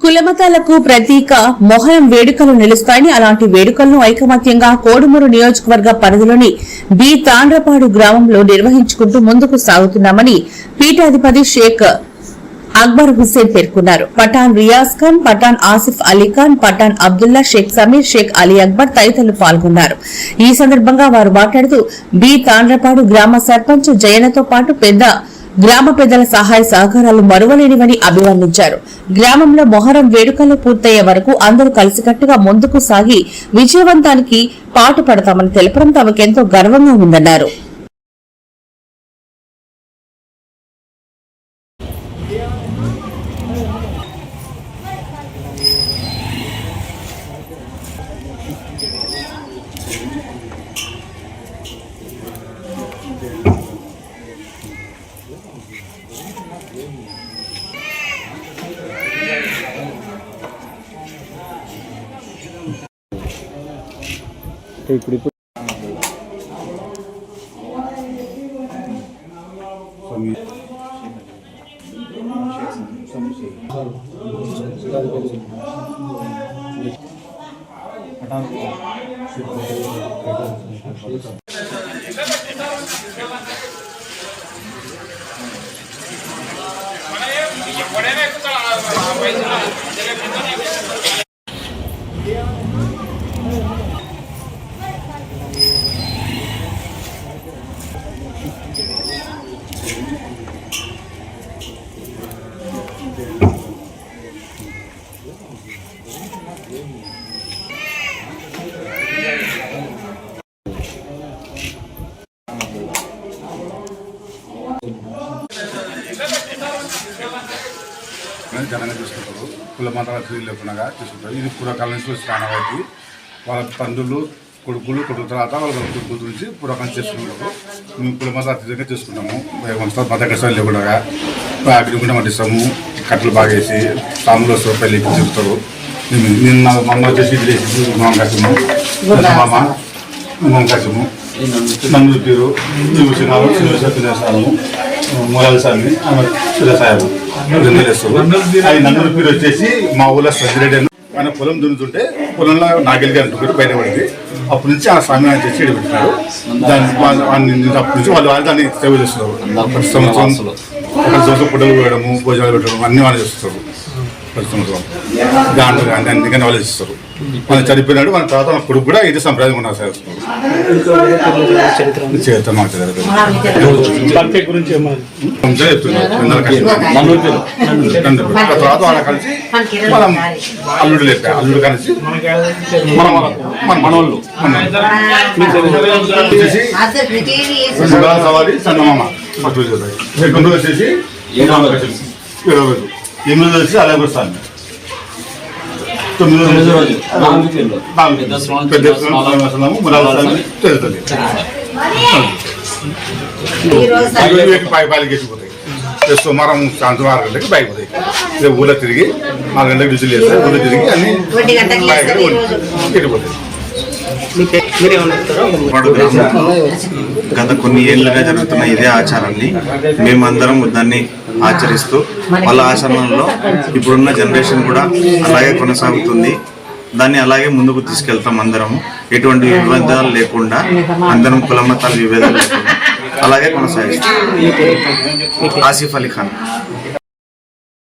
కులమతాలకు ప్రతీక మొహరం వేడుకలు నిలుస్తాయని అలాంటి వేడుకలను ఐకమత్యంగా కోడుమూరు నియోజకవర్గ పరిధిలోని బి తాండ్రపాడు గ్రామంలో నిర్వహించుకుంటూ ముందుకు సాగుతున్నామని పీఠాధిపతి షేక్ అక్బర్ హుస్సేన్ పేర్కొన్నారు. పఠాన్ రియాజ్ ఖాన్ పఠాన్ ఆసిఫ్ అలీ ఖాన్ పఠాన్ అబ్దుల్లా షేక్ సమీర్ షేక్ అలీ అక్బర్ తదితరులు పాల్గొన్నారు. ఈ సందర్భంగా వారు మాట్లాడుతూ బి తాండ్రపాడు గ్రామ సర్పంచ్ జయనతో పాటు పెద్ద గ్రామ పెద్దల సహాయ సహకారాలు మరువలేనివని అభివర్ణించారు. గ్రామంలో మొహరం వేడుకలు పూర్తయ్యే వరకు అందరూ కలిసికట్టుగా ముందుకు సాగి విజయవంతానికి పాటు పడతామని తెలపడం తమకెంతో గర్వంగా ఉందన్నారు. ఇప్పుడు ఇప్పుడు అని ఘనంగా చూసుకుంటారు. కుల మతాల క్రియలు లేకుండా చూసుకుంటారు. ఇది పూర్వకాలం నుంచి వచ్చిన ఆనవాయితీ వాళ్ళ తండ్రులు కొడుకులు కొడుకు తర్వాత వాళ్ళ కొడుకుల నుంచి పూర్వకాలం చేసుకుంటారు మేము కుల మతాల అతీతంగా చేసుకుంటాము. మత మత కష్టాలు లేకుండా అగ్నిగుండం పట్టిస్తాము. కట్టలు బాగేసి సాములు వస్తారు పెళ్ళి చెప్తారు. నిన్న మొన్న వచ్చేసి ఇది వేసి మామ కట్టము మామ మేము కట్టము నందులు పేరు శివసినాలు శివసత్యనారాయణము మూలాల స్వామి శివసాయము రెండు వేస్తారు అది నందుల పేరు వచ్చేసి మా ఊళ్ళో సజ్జిరెడ్డి అని. ఆయన పొలం దున్నుతుంటే పొలంలో నాగలిగా అంటున్నారు బయట పడింది. అప్పటి నుంచి ఆ స్వామి ఆయన చేసి పెట్టినారు దాన్ని అప్పటి నుంచి వాళ్ళు వాళ్ళు దాన్ని సేవ చేస్తున్నారు. ప్రతి సంవత్సరం పుట్టలు వేయడము భోజనాలు పెట్టడం అన్ని వాళ్ళు చేస్తారు ప్రతి సంవత్సరం. దాంట్లో కానీ అందుకని వాళ్ళు చేస్తారు చనిపోయినాడు మన తర్వాత మన కొడుకు కూడా ఇది సంప్రదాయం ఉన్నారు సార్. చేస్తాం మాకు తర్వాత వాళ్ళ కలిసి మనం అల్లుడు లేక అల్లుడు కలిసి మన మన మనోళ్ళు. వచ్చేసి సవారి చందమామ ఫస్ట్. సెకండ్ వచ్చేసి ఎనిమిది వచ్చి అలాగే వస్తాను పై పైలకి ఎక్కిపోతాయి రేపు సోమవారం సాయంత్రం ఆరు గంటలకి బయట పోతాయి రేపు ఊళ్ళో తిరిగి నాలుగు గంటలకు డ్యూటీలు చేస్తాయి ఊళ్ళో తిరిగి అన్ని వెళ్ళిపోతాయి గత కొన్ని ఏళ్ళుగా జరుగుతున్న ఇదే ఆచారాన్ని మేమందరం దాన్ని ఆచరిస్తూ వాళ్ళ ఆచరణలో ఇప్పుడున్న జనరేషన్ కూడా అలాగే కొనసాగుతుంది. దాన్ని అలాగే ముందుకు తీసుకెళ్తాం అందరం. ఎటువంటి విభేదాలు లేకుండా అందరం కుల మతాల విభేదాలు లేకుండా అలాగే కొనసాగిస్తాం. ఆసిఫ్ అలీ ఖాన్.